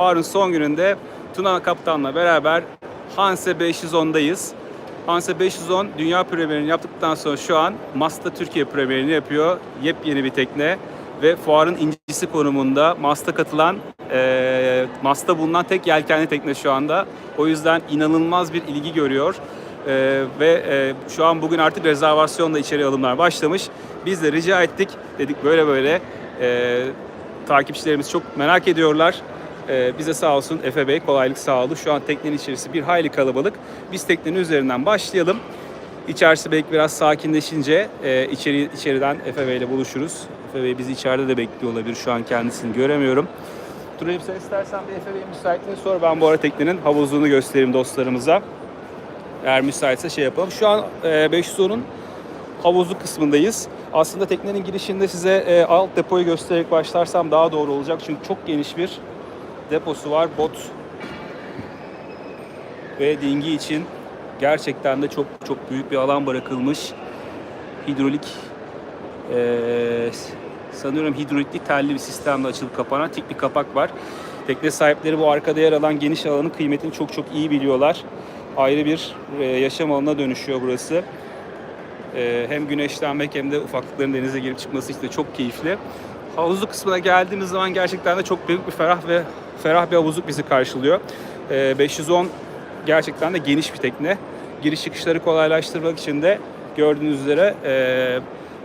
Fuarın son gününde Tuna Kaptan'la beraber Hanse 510'dayız. Hanse 510 dünya premierini yaptıktan sonra şu an Masta Türkiye premierini yapıyor. Yepyeni bir tekne ve fuarın incisi konumunda Masta katılan, e, Masta bulunan tek yelkenli tekne şu anda. O yüzden inanılmaz bir ilgi görüyor. E, ve e, şu an bugün artık rezervasyonla içeri alımlar başlamış. Biz de rica ettik. Dedik böyle böyle e, takipçilerimiz çok merak ediyorlar. Ee, bize sağ olsun Efe Bey kolaylık sağladı. Şu an teknenin içerisi bir hayli kalabalık. Biz teknenin üzerinden başlayalım. İçerisi belki biraz sakinleşince e, içeri içeriden Efe Bey ile buluşuruz. Efe Bey bizi içeride de bekliyor olabilir. Şu an kendisini göremiyorum. Turay'ım sen istersen bir Efe Bey'in müsaitliğini sor. Ben bu ara teknenin havuzluğunu göstereyim dostlarımıza. Eğer müsaitse şey yapalım. Şu an e, 510'un havuzlu kısmındayız. Aslında teknenin girişinde size e, alt depoyu göstererek başlarsam daha doğru olacak. Çünkü çok geniş bir deposu var. Bot ve dingi için gerçekten de çok çok büyük bir alan bırakılmış. Hidrolik eee, sanıyorum hidrolikli telli bir sistemle açılıp kapanan tik bir kapak var. Tekne sahipleri bu arkada yer alan geniş alanın kıymetini çok çok iyi biliyorlar. Ayrı bir e, yaşam alanına dönüşüyor burası. E, hem güneşlenmek hem de ufaklıkların denize girip çıkması için de çok keyifli. Havuzlu kısmına geldiğimiz zaman gerçekten de çok büyük bir ferah ve ferah bir havuzluk bizi karşılıyor. E, 510 gerçekten de geniş bir tekne. Giriş çıkışları kolaylaştırmak için de gördüğünüz üzere e,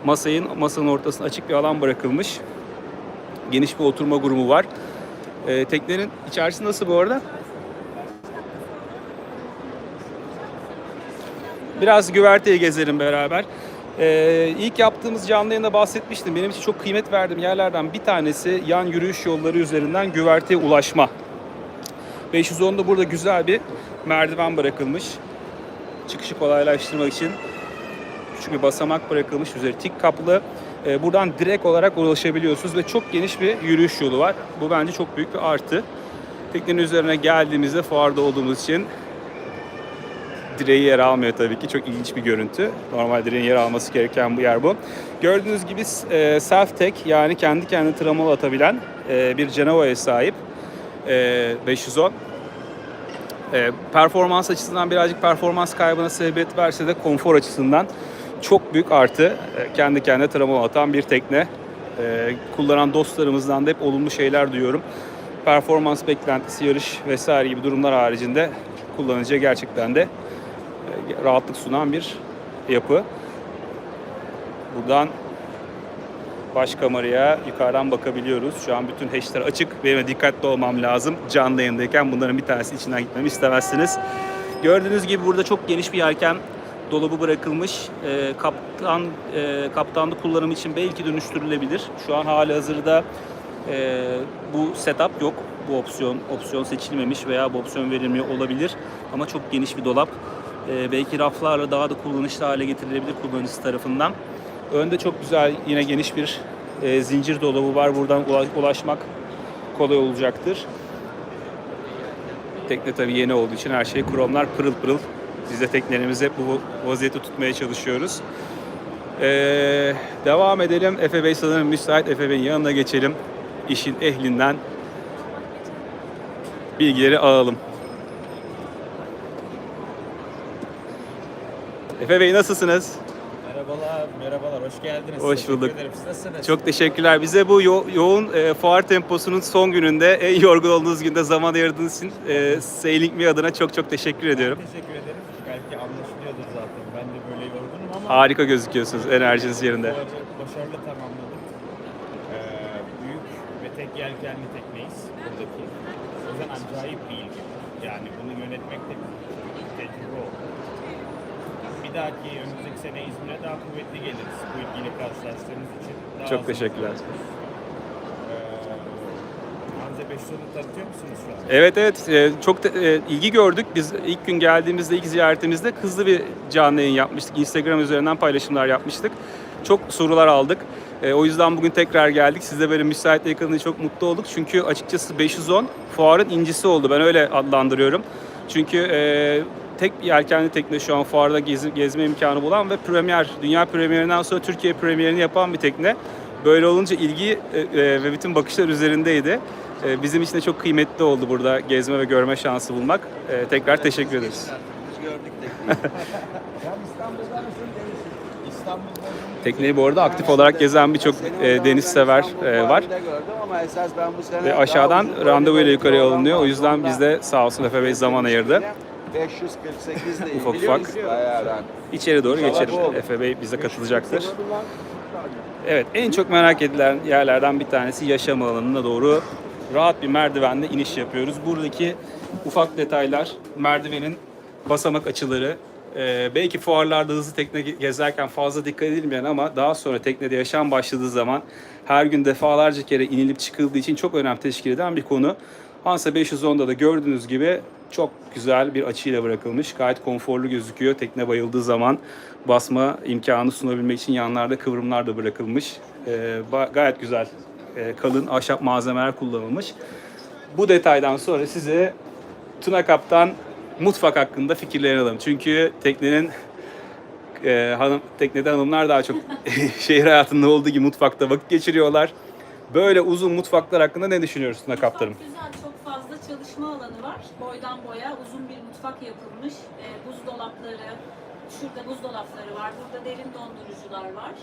masayın masanın ortasına açık bir alan bırakılmış. Geniş bir oturma grubu var. E, teknenin içerisi nasıl bu arada? Biraz güverteye gezelim beraber. Ee, ilk yaptığımız canlı yayında bahsetmiştim. Benim için çok kıymet verdiğim yerlerden bir tanesi yan yürüyüş yolları üzerinden güverteye ulaşma. 510'da burada güzel bir merdiven bırakılmış. Çıkışı kolaylaştırmak için küçük bir basamak bırakılmış. Üzeri tik kaplı. Ee, buradan direkt olarak ulaşabiliyorsunuz ve çok geniş bir yürüyüş yolu var. Bu bence çok büyük bir artı. Teknenin üzerine geldiğimizde fuarda olduğumuz için direği yer almıyor tabii ki. Çok ilginç bir görüntü. Normal direğin yer alması gereken bu yer bu. Gördüğünüz gibi e, self-tech yani kendi kendine travmalı atabilen e, bir Cenova'ya sahip e, 510. E, performans açısından birazcık performans kaybına sebebiyet verse de konfor açısından çok büyük artı. E, kendi kendine travmalı atan bir tekne. E, kullanan dostlarımızdan da hep olumlu şeyler duyuyorum. Performans beklentisi, yarış vesaire gibi durumlar haricinde kullanıcıya gerçekten de rahatlık sunan bir yapı. Buradan baş kameraya yukarıdan bakabiliyoruz. Şu an bütün hashler açık. Benim dikkatli olmam lazım. Canlı yayındayken bunların bir tanesi içinden gitmemi istemezsiniz. Gördüğünüz gibi burada çok geniş bir yelken dolabı bırakılmış. E, kaptan e, kaptanlı kullanım için belki dönüştürülebilir. Şu an hali hazırda e, bu setup yok. Bu opsiyon opsiyon seçilmemiş veya bu opsiyon verilmiyor olabilir. Ama çok geniş bir dolap. E, belki raflarla daha da kullanışlı hale getirilebilir kullanıcısı tarafından. Önde çok güzel yine geniş bir e, zincir dolabı var. Buradan ula- ulaşmak kolay olacaktır. Tekne tabii yeni olduğu için her şey kromlar pırıl pırıl. Biz de teknelerimizi hep bu vaziyette tutmaya çalışıyoruz. Ee, devam edelim. Efe Bey sanırım müsait. Efe Bey'in yanına geçelim. İşin ehlinden bilgileri alalım. Efe Bey nasılsınız? Merhabalar, merhabalar. Hoş geldiniz. Hoş Teşekkür bulduk. ederim. Siz nasılsınız? Çok teşekkürler. Bize bu yo- yoğun e, fuar temposunun son gününde, en yorgun olduğunuz günde zaman ayırdığınız için e, Sailing Me adına çok çok teşekkür ediyorum. Teşekkür ederim. Belki anlaşılıyordur zaten. Ben de böyle yorgunum ama Harika gözüküyorsunuz, enerjiniz yerinde. başarılı tamamladık. Ee, büyük ve tek yelkenli tekneyiz buradaki. O yüzden acayip bir ilgi. Yani bunu yönetmek de. Bir dahaki önümüzdeki sene İzmir'e daha kuvvetli geliriz. Bu ilgiyle karşılaştığımız için. Daha Çok az teşekkürler. Ee, Hanze 510'u tanıtıyor musunuz şu an? Evet evet e, çok da, e, ilgi gördük. Biz ilk gün geldiğimizde, ilk ziyaretimizde hızlı bir canlı yayın yapmıştık. Instagram üzerinden paylaşımlar yapmıştık. Çok sorular aldık. E, o yüzden bugün tekrar geldik. Siz de böyle müsait yakalayınca çok mutlu olduk. Çünkü açıkçası 510 fuarın incisi oldu. Ben öyle adlandırıyorum. Çünkü e, tek bir yelkenli tekne şu an fuarda gezi, gezme imkanı bulan ve premier, dünya premierinden sonra Türkiye premierini yapan bir tekne. Böyle olunca ilgi e, e, ve bütün bakışlar üzerindeydi. E, bizim için de çok kıymetli oldu burada gezme ve görme şansı bulmak. E, tekrar teşekkür ederiz. Biz gördük tekneyi. İstanbul'da bu arada aktif olarak gezen birçok e, deniz sever e, var. gördüm ama esas ben bu sene Ve aşağıdan randevu ile yukarıya alınıyor. O yüzden biz de sağ olsun Efe Bey zaman ayırdı. 548 değil. Ufak ufak. musun? Bayağı ben. İçeri doğru İnşallah geçelim. bu olur. Efe Bey bize katılacaktır. Evet, en çok merak edilen yerlerden bir tanesi yaşam alanına doğru rahat bir merdivenle iniş yapıyoruz. Buradaki ufak detaylar, merdivenin basamak açıları, e, belki fuarlarda hızlı tekne gezerken fazla dikkat edilmeyen ama daha sonra teknede yaşam başladığı zaman her gün defalarca kere inilip çıkıldığı için çok önem teşkil eden bir konu. Hansa 510'da da gördüğünüz gibi çok güzel bir açıyla bırakılmış. Gayet konforlu gözüküyor. Tekne bayıldığı zaman basma imkanı sunabilmek için yanlarda kıvrımlar da bırakılmış. Ba- gayet güzel e, kalın ahşap malzemeler kullanılmış. Bu detaydan sonra size Tuna Kaptan mutfak hakkında fikirlerini alalım. Çünkü teknenin e, hanım teknede hanımlar daha çok şehir hayatında olduğu gibi mutfakta vakit geçiriyorlar. Böyle uzun mutfaklar hakkında ne düşünüyorsun Tuna Kaptanım? Çalışma alanı var. Boydan boya uzun bir mutfak yapılmış. Ee, buzdolapları, şurada buzdolapları var. Burada derin dondurucular var.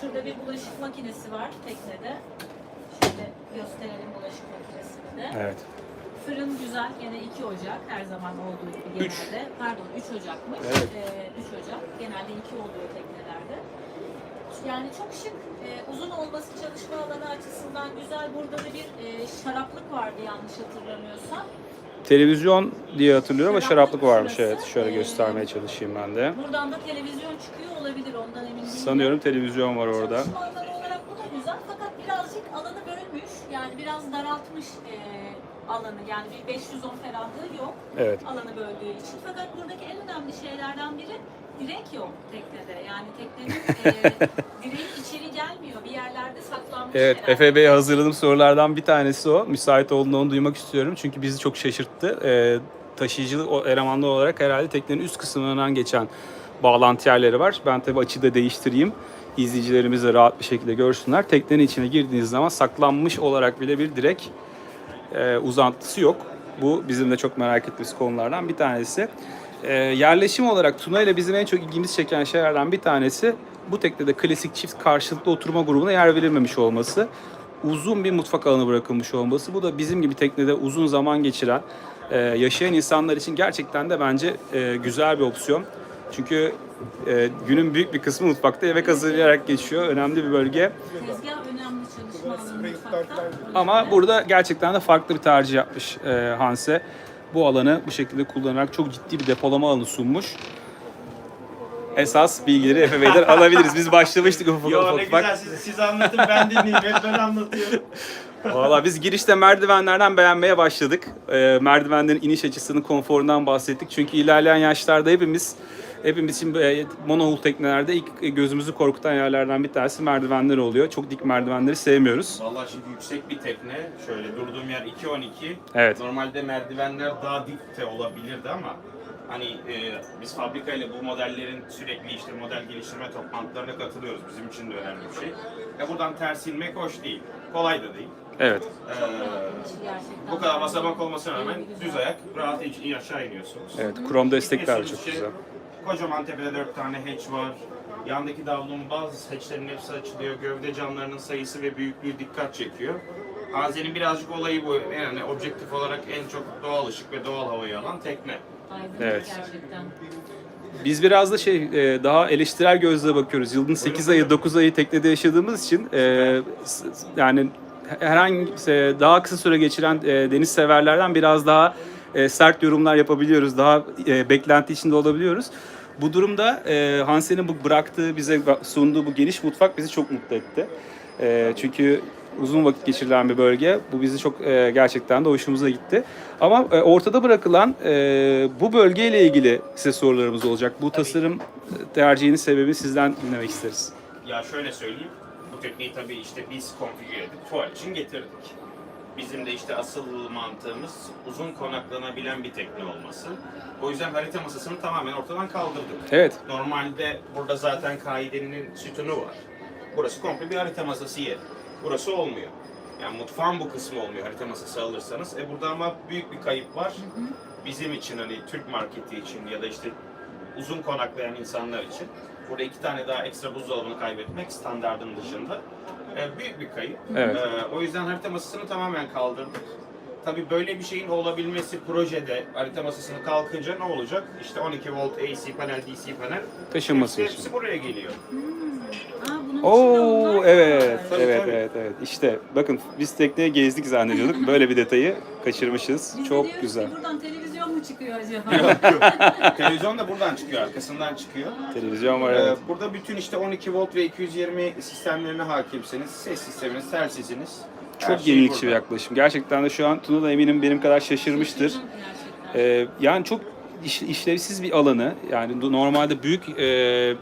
Şurada bir bulaşık makinesi var teknede. Şöyle gösterelim bulaşık makinesini de. Evet. Fırın güzel, gene iki ocak her zaman olduğu gibi Üç. genelde. Pardon üç ocakmış. Evet. Ee, üç ocak. Genelde iki oluyor teknelerde. Yani çok şık, e, uzun olması çalışma alanı açısından güzel. Burada da bir e, şaraplık vardı yanlış hatırlamıyorsam. Televizyon diye hatırlıyorum ama şaraplık varmış şurası. evet. Şöyle Ee, göstermeye çalışayım ben de. Buradan da televizyon çıkıyor olabilir ondan emin değilim. Sanıyorum televizyon var orada. Çalışma alanı olarak bu da güzel fakat birazcık alanı bölmüş. Yani biraz daraltmış e, alanı. Yani bir 510 ferahlığı yok Evet. alanı böldüğü için. Fakat buradaki en önemli şeylerden biri direk yok teknede. Yani teknenin e, direği içeri gelmiyor. Bir yerlerde saklanmış Evet, herhalde. Efe Bey'e hazırladığım sorulardan bir tanesi o. Müsait olduğunu onu duymak istiyorum. Çünkü bizi çok şaşırttı. Ee, taşıyıcılık elemanlı olarak herhalde teknenin üst kısmından geçen bağlantı yerleri var. Ben tabii açıyı da değiştireyim. İzleyicilerimiz de rahat bir şekilde görsünler. Teknenin içine girdiğiniz zaman saklanmış olarak bile bir direk e, uzantısı yok. Bu bizim de çok merak ettiğimiz konulardan bir tanesi. E, yerleşim olarak Tuna ile bizim en çok ilgimizi çeken şeylerden bir tanesi bu teknede klasik çift karşılıklı oturma grubuna yer verilmemiş olması. Uzun bir mutfak alanı bırakılmış olması. Bu da bizim gibi teknede uzun zaman geçiren, e, yaşayan insanlar için gerçekten de bence e, güzel bir opsiyon. Çünkü e, günün büyük bir kısmı mutfakta yemek hazırlayarak geçiyor. Önemli bir bölge. Tezgah önemli çalışma alanı mutfakta. Ama burada gerçekten de farklı bir tercih yapmış e, Hanse. Bu alanı bu şekilde kullanarak çok ciddi bir depolama alanı sunmuş. Esas bilgileri Efe Bey'den alabiliriz. Biz başlamıştık ufak Yo ufak ne ufak. güzel siz, siz anlatın ben dinleyeyim. Hep ben anlatıyorum. Valla biz girişte merdivenlerden beğenmeye başladık. E, merdivenlerin iniş açısının konforundan bahsettik. Çünkü ilerleyen yaşlarda hepimiz hepimiz için e, monohull teknelerde ilk gözümüzü korkutan yerlerden bir tanesi merdivenler oluyor. Çok dik merdivenleri sevmiyoruz. Vallahi şimdi yüksek bir tekne. Şöyle durduğum yer 2.12. Evet. Normalde merdivenler daha dik de olabilirdi ama hani e, biz fabrikayla bu modellerin sürekli işte model geliştirme toplantılarına katılıyoruz. Bizim için de önemli bir şey. Ya buradan ters inmek hoş değil. Kolay da değil. Evet. Ee, bu kadar basamak olmasına rağmen düz ayak rahat in- aşağı iniyorsunuz. Evet. Krom destekler çok şey, güzel. Kocaman tepede dört tane hatch var. Yandaki davlunun bazı hatchlerin hepsi açılıyor. Gövde camlarının sayısı ve büyüklüğü dikkat çekiyor. Haze'nin birazcık olayı bu. Yani objektif olarak en çok doğal ışık ve doğal havayı alan tekne. Aydınlık Evet. gerçekten. Biz biraz da şey e, daha eleştirel gözle bakıyoruz. Yılın 8 ayı 9 ayı teknede yaşadığımız için e, s- yani herhangi e, daha kısa süre geçiren e, deniz severlerden biraz daha e, sert yorumlar yapabiliyoruz. Daha e, beklenti içinde olabiliyoruz. Bu durumda e, Hansen'in bu bıraktığı bize sunduğu bu geniş mutfak bizi çok mutlu etti. E, çünkü uzun vakit geçirilen bir bölge. Bu bizi çok e, gerçekten de hoşumuza gitti. Ama e, ortada bırakılan e, bu bölgeyle ilgili size sorularımız olacak. Bu tasarım tercihinin sebebi sizden dinlemek isteriz. Ya şöyle söyleyeyim. Bu tekneyi tabii işte biz konfigür edip fuar için getirdik. Bizim de işte asıl mantığımız uzun konaklanabilen bir tekne olması. O yüzden harita masasını tamamen ortadan kaldırdık. Evet. Normalde burada zaten kaidenin sütunu var. Burası komple bir harita masası yeri. Burası olmuyor. Yani mutfağın bu kısmı olmuyor harita masası alırsanız. E burada ama büyük bir kayıp var. Bizim için hani Türk marketi için ya da işte uzun konaklayan insanlar için. Burada iki tane daha ekstra buzdolabını kaybetmek standardın dışında e, büyük bir kayıp. Evet. E, o yüzden harita masasını tamamen kaldırdık. Tabii böyle bir şeyin olabilmesi projede harita masasını kalkınca ne olacak? İşte 12 volt AC panel, DC panel. Taşınması hepsi, için. hepsi buraya geliyor. Aa, bunun içinde Oo onlar evet, var. Tabii, evet, tabii. evet, evet. İşte bakın biz tekneye gezdik zannediyorduk. Böyle bir detayı kaçırmışız. Biz de Çok diyoruz güzel. Ki buradan televizyon çıkıyor acaba? Televizyon da buradan çıkıyor, arkasından çıkıyor. Televizyon var Ee, evet. Burada bütün işte 12 volt ve 220 sistemlerine hakimsiniz. Ses sisteminiz, telsiziniz. Her Çok şey yenilikçi bir burada. yaklaşım. Gerçekten de şu an Tuna da eminim benim kadar şaşırmıştır. Ee, yani çok iş- işlevsiz bir alanı yani normalde büyük e,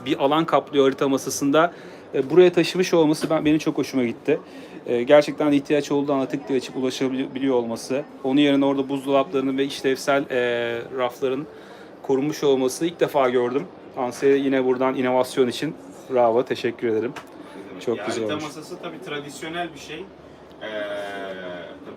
bir alan kaplıyor harita masasında e, buraya taşımış olması ben benim çok hoşuma gitti. E, gerçekten ihtiyaç olduğu anda tık diye açıp ulaşabiliyor olması. Onun yerine orada buzdolaplarının ve işlevsel e, rafların korunmuş olması ilk defa gördüm. Anse'ye yine buradan inovasyon için bravo teşekkür ederim. Çok Ya güzel harita olmuş. masası tabii tradisyonel bir şey. Ee,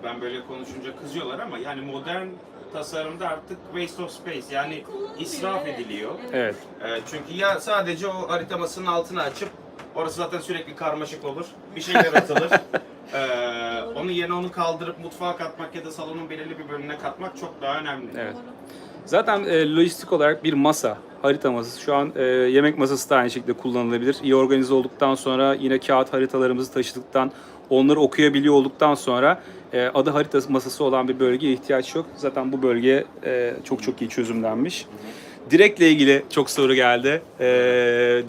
ben böyle konuşunca kızıyorlar ama yani modern tasarımda artık waste of space yani israf ediliyor. Evet. Ee, çünkü ya sadece o harita masasının altını açıp orası zaten sürekli karmaşık olur. Bir şeyler atılır. Ee, onun yerine onu kaldırıp mutfağa katmak ya da salonun belirli bir bölümüne katmak çok daha önemli. Evet. Zaten e, lojistik olarak bir masa, harita masası. Şu an e, yemek masası da aynı şekilde kullanılabilir. İyi organize olduktan sonra yine kağıt haritalarımızı taşıdıktan, onları okuyabiliyor olduktan sonra e, adı harita masası olan bir bölgeye ihtiyaç yok. Zaten bu bölge e, çok çok iyi çözümlenmiş. Direkle ilgili çok soru geldi. E,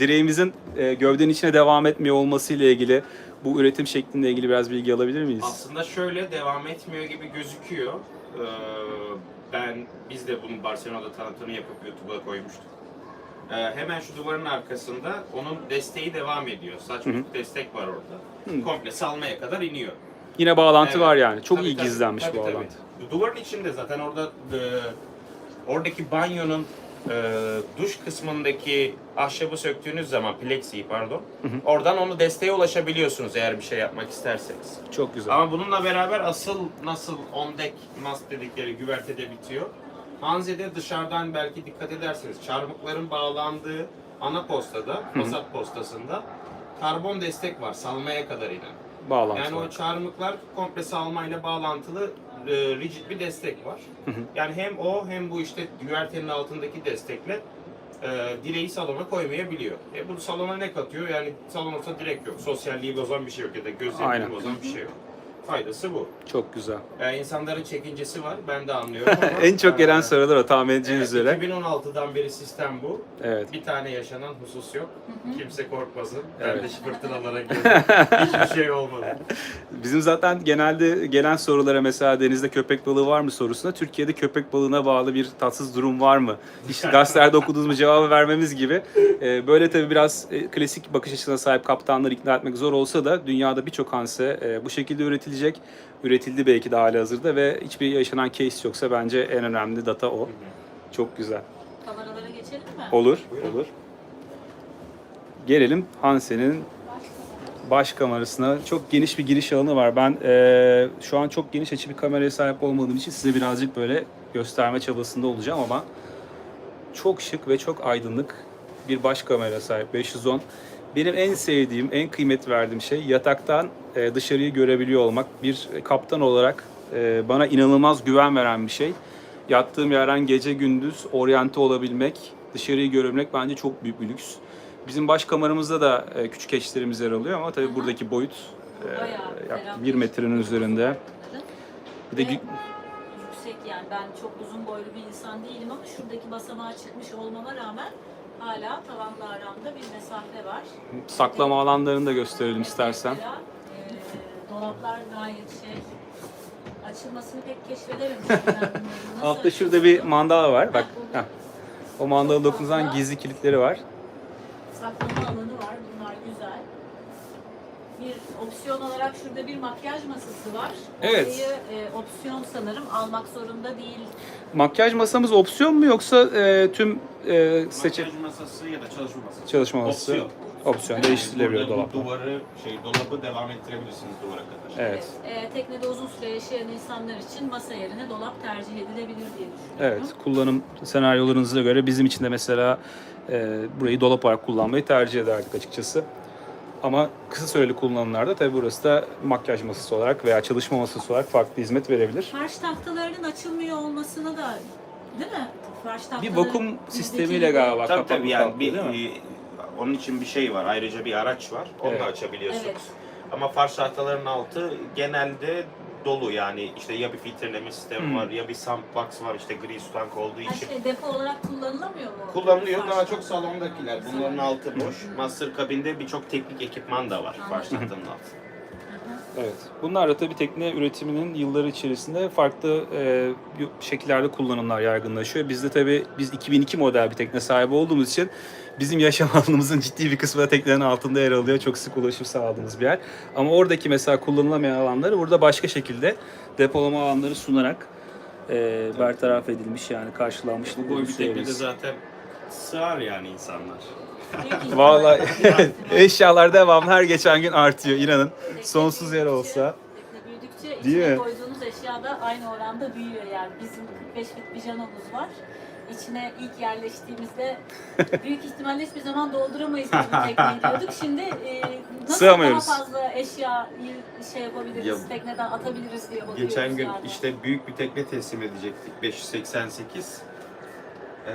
direğimizin e, gövdenin içine devam etmiyor olması ile ilgili bu üretim şeklinle ilgili biraz bilgi alabilir miyiz? Aslında şöyle devam etmiyor gibi gözüküyor. Ee, ben biz de bunu Barcelona'da tanıtımını yapıp YouTube'a koymuştuk. Ee, hemen şu duvarın arkasında onun desteği devam ediyor. Saç hı. destek var orada. Komple salmaya kadar iniyor. Yine bağlantı Evet. var yani. Çok Tabii, iyi tabii, gizlenmiş tabii, bu tabii. bağlantı. Duvarın içinde zaten orada e, oradaki banyonun e, duş kısmındaki ahşabı söktüğünüz zaman plexiyi pardon. Oradan onu desteğe ulaşabiliyorsunuz eğer bir şey yapmak isterseniz. Çok güzel. Ama bununla beraber asıl nasıl on deck mast dedikleri güvertede bitiyor. Hanze'de dışarıdan belki dikkat ederseniz çarmıkların bağlandığı ana postada, fasat postasında karbon destek var salmaya kadar inen. bağlantı Yani var. o çarmıklar komple salmayla bağlantılı e, rigid bir destek var. Yani hem o hem bu işte güvertenin altındaki destekle e, direği salona koymayabiliyor. E bu salona ne katıyor? Yani salon olsa direkt yok. Sosyalliği bozan bir şey yok ya da Aynen. gözlerini bozan bir şey yok. Faydası bu. Çok güzel. E, insanların çekincesi var. Ben de anlıyorum ama en çok gelen e, sorular o tahmin edeceğiniz evet, üzere. 2016'dan beri sistem bu. Evet. Bir tane yaşanan husus yok. Kimse korkmasın. Ben Evet. de fırtınalara girdim. Hiçbir şey olmadı. Bizim zaten genelde gelen sorulara mesela denizde köpek balığı var mı sorusuna Türkiye'de köpek balığına bağlı bir tatsız durum var mı? İşte gazetelerde okuduğumuz mu cevabı vermemiz gibi. Ee, böyle tabii biraz e, klasik bakış açısına sahip kaptanları ikna etmek zor olsa da dünyada birçok hanse e, bu şekilde üretilecek. Üretildi belki de hali hazırda ve hiçbir yaşanan case yoksa bence en önemli data o. Çok güzel. Kameralara geçelim mi? Olur, olur. Gelelim Hanse'nin baş kamerasına. Çok geniş bir giriş alanı var. Ben eee, şu an çok geniş açı bir kameraya sahip olmadığım için size birazcık böyle gösterme çabasında olacağım ama çok şık ve çok aydınlık bir baş kamera sahip 510. Benim en sevdiğim, en kıymet verdiğim şey yataktan e, dışarıyı görebiliyor olmak. Bir kaptan olarak e, bana inanılmaz güven veren bir şey. Yattığım yerden gece gündüz oryante olabilmek, dışarıyı görebilmek bence çok büyük bir lüks. Bizim baş kameramızda da e, küçük eşlerimiz yer alıyor ama tabii buradaki boyut Bayağı 1 metrenin üzerinde. Bir de Ve yüksek yani ben çok uzun boylu bir insan değilim ama şuradaki basamağa çıkmış olmama rağmen hala tavanla aramda bir mesafe var. saklama alanlarını da gösterelim istersen. Mesela, e, dolaplar gayet şey açılmasını pek keşfedememiştim ben bunların. Nasıl Altta şurada bir açılıyor? mandal var. Bak. Heh. O mandala fazla. gizli kilitleri var. saklama alanı var. Bunlar güzel. Bir opsiyon olarak şurada bir makyaj masası var. Evet. Orayı e, opsiyon sanırım almak zorunda değil. Makyaj masamız opsiyon mu yoksa e, tüm e, seçim Makyaj masası ya da çalışma masası. çalışma masası? Opsiyon. Opsiyon değiştirilebiliyor Burada bu dolaplar. Duvarı, şey, dolabı devam ettirebilirsiniz duvara kadar. Evet. E, teknede uzun süre yaşayan insanlar için masa yerine dolap tercih edilebilir diye düşünüyorum. Evet, kullanım senaryolarınıza göre bizim için de mesela e, burayı dolap olarak kullanmayı tercih ederdik açıkçası. Ama kısa süreli kullanımlarda tabii burası da makyaj masası olarak veya çalışma masası olarak farklı hizmet verebilir. Farş tahtalarının açılmıyor olmasına da değil mi? Farş Bir vakum sistemiyle galiba Tabii tabii yani bir, bir- onun için bir şey var. Ayrıca bir araç var. Onu Evet. da açabiliyorsunuz. Evet. Ama far tahtaların altı genelde dolu yani işte ya bir filtreleme sistemi Hmm. var ya bir sandbox var işte grease tank olduğu Her için. şey depo olarak kullanılamıyor mu? Kullanılıyor daha çok salondakiler. Bunların altı boş. Master kabinde birçok teknik ekipman da var far tahtanın altı. Evet. Bunlar da tabii tekne üretiminin yılları içerisinde farklı e, şekillerde kullanımlar yaygınlaşıyor. Bizde tabii biz 2002 model bir tekne sahibi olduğumuz için bizim yaşam alanımızın ciddi bir kısmı da teknenin altında yer alıyor. Çok sık ulaşım sağladığımız bir yer. Ama oradaki mesela kullanılamayan alanları burada başka şekilde depolama alanları sunarak e, bertaraf edilmiş yani karşılanmış. Bu boy bir teknede zaten sığar yani insanlar. Vallahi eşyalar devam her geçen gün artıyor inanın. Tekne Sonsuz yer olsa. Tekne büyüdükçe Değil içine mi? koyduğunuz eşya da aynı oranda büyüyor yani. Bizim 45 fit pijanomuz var. İçine ilk yerleştiğimizde büyük ihtimalle hiçbir zaman dolduramayız bu tekneyi diyorduk. Şimdi e, nasıl Sığamıyoruz. daha fazla eşya şey yapabiliriz, Ya, tekneden atabiliriz diye bakıyoruz Geçen gün yani. işte büyük bir tekne teslim edecektik. 588. Ee,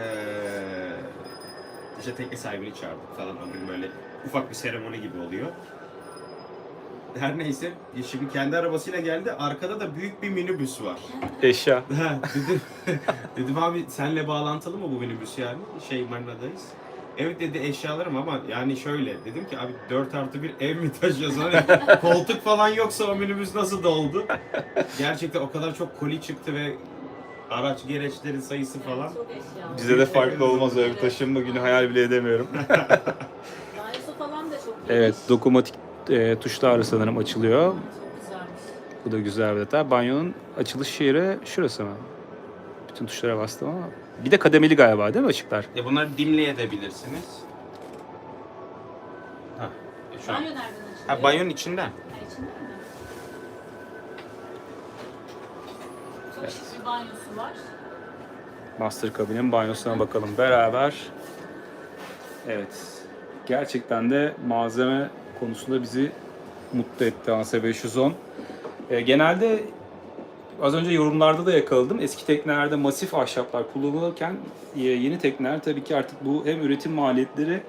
işte tekne sahibini çağırdık falan. O gün böyle ufak bir seremoni gibi oluyor. Her neyse şimdi kendi arabasıyla geldi. Arkada da büyük bir minibüs var. Eşya. Ha, dedim, dedim abi senle bağlantılı mı bu minibüs yani? Şey Marina'dayız. Evet dedi eşyalarım ama yani şöyle dedim ki abi 4 artı bir ev mi taşıyorsun? Hani koltuk falan yoksa o minibüs nasıl doldu? Gerçekten o kadar çok koli çıktı ve araç gereçlerin sayısı falan. Çok eşya. Bize de farklı olmaz öyle bir taşınma günü hayal bile edemiyorum. Banyosu falan da çok geniş. Evet, dokunmatik e, tuşlarla sanırım açılıyor. Çok güzelmiş. Bu da güzel bir detay. Banyonun açılış yeri şurası mı? Bütün tuşlara bastım ama. Bir de kademeli galiba değil mi ışıklar? E bunları dimleyebilirsiniz. Ha, e şu an. Banyo nereden açılıyor? Ha banyonun içinden. Ha, içinde mi? Bir banyosu var. Master kabinin banyosuna bakalım beraber. Evet. Gerçekten de malzeme konusunda bizi mutlu etti AS 510. E, genelde az önce yorumlarda da yakaladım. Eski teknelerde masif ahşaplar kullanılırken e, yeni tekneler tabii ki artık bu hem üretim maliyetleri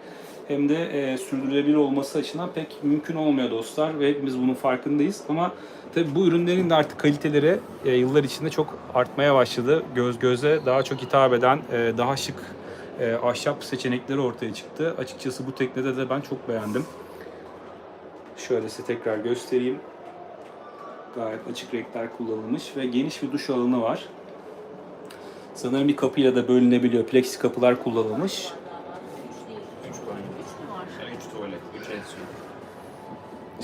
hem de e, sürdürülebilir olması açısından pek mümkün olmuyor dostlar ve hepimiz bunun farkındayız. Ama tabii bu ürünlerin de artık kaliteleri e, yıllar içinde çok artmaya başladı. Göz göze daha çok hitap eden, e, daha şık e, ahşap seçenekleri ortaya çıktı. Açıkçası bu teknede de ben çok beğendim. Şöyle size tekrar göstereyim. Gayet açık renkler kullanılmış ve geniş bir duş alanı var. Sanırım bir kapıyla da bölünebiliyor. Plexi kapılar kullanılmış. Üç değil. Üç banyo. Üç mü var? 3 tuvalet, 3 ensiyon.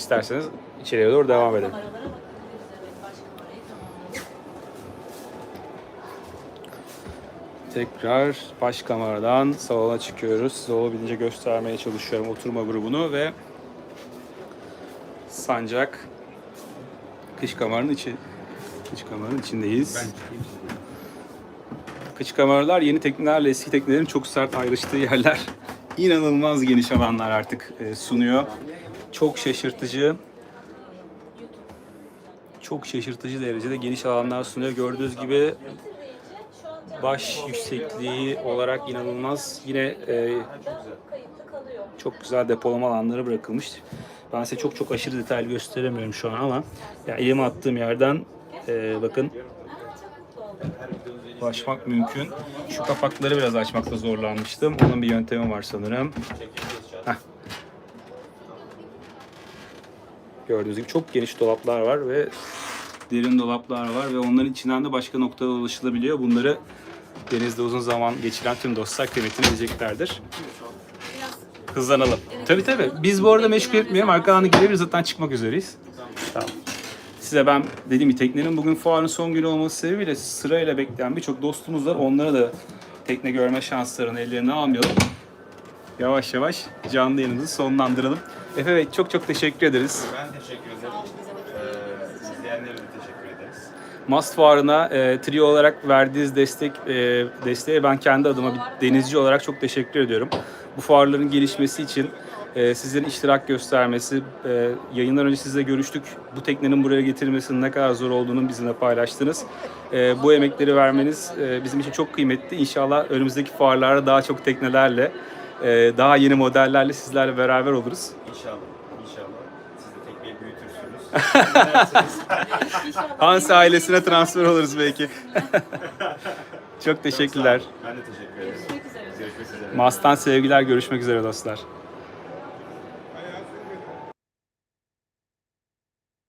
İsterseniz içeriye doğru devam edelim. Tekrar baş kameradan salona çıkıyoruz. Size olabildiğince göstermeye çalışıyorum oturma grubunu ve sancak kış kameranın içi kış kameranın içindeyiz. Kış kameralar yeni teknelerle eski teknelerin çok sert ayrıştığı yerler. İnanılmaz geniş alanlar artık e, sunuyor. Çok şaşırtıcı. Çok şaşırtıcı derecede geniş alanlar sunuyor. Gördüğünüz gibi baş yüksekliği olarak inanılmaz. Yine e, çok güzel depolama alanları bırakılmış. Ben size çok çok aşırı detaylı gösteremiyorum şu an ama ya elime attığım yerden e, bakın ulaşmak mümkün. Şu kapakları biraz açmakta zorlanmıştım. Onun bir yöntemi var sanırım. Gördüğünüz gibi çok geniş dolaplar var ve derin dolaplar var ve onların içinden de başka noktalara ulaşılabiliyor. Bunları denizde uzun zaman geçiren tüm dostlar kıymetini bileceklerdir. Biraz Hızlanalım. Evet, tabii tabii. Biz bu arada meşgul etmeyelim. Arkadan da gidebiliriz. Zaten çıkmak üzereyiz. Tamam. Size ben dediğim gibi teknenin bugün fuarın son günü olması sebebiyle sırayla bekleyen birçok dostumuz var. Onlara da tekne görme şanslarını ellerine almayalım. yavaş yavaş canlı yayınımızı sonlandıralım. Efe Bey çok çok teşekkür ederiz. Ben teşekkür ederim. Ee, izleyenlere de teşekkür ederiz. Mast Fuarı'na e, trio olarak verdiğiniz destek e, desteğe ben kendi adıma bir denizci olarak çok teşekkür ediyorum. Bu fuarların gelişmesi için e, sizlerin iştirak göstermesi, e, yayınlar önce sizle görüştük. Bu teknenin buraya getirilmesinin ne kadar zor olduğunu bizimle paylaştınız. E, bu emekleri vermeniz e, bizim için çok kıymetli. İnşallah önümüzdeki fuarlarda daha çok teknelerle, e, daha yeni modellerle sizlerle beraber oluruz. İnşallah. Siz de tekneyi büyütürsünüz. İnşallah Hans ailesine transfer oluruz belki. çok teşekkürler. Ben de teşekkür ederim. Görüşmek üzere. Mas'tan sevgiler, görüşmek üzere dostlar.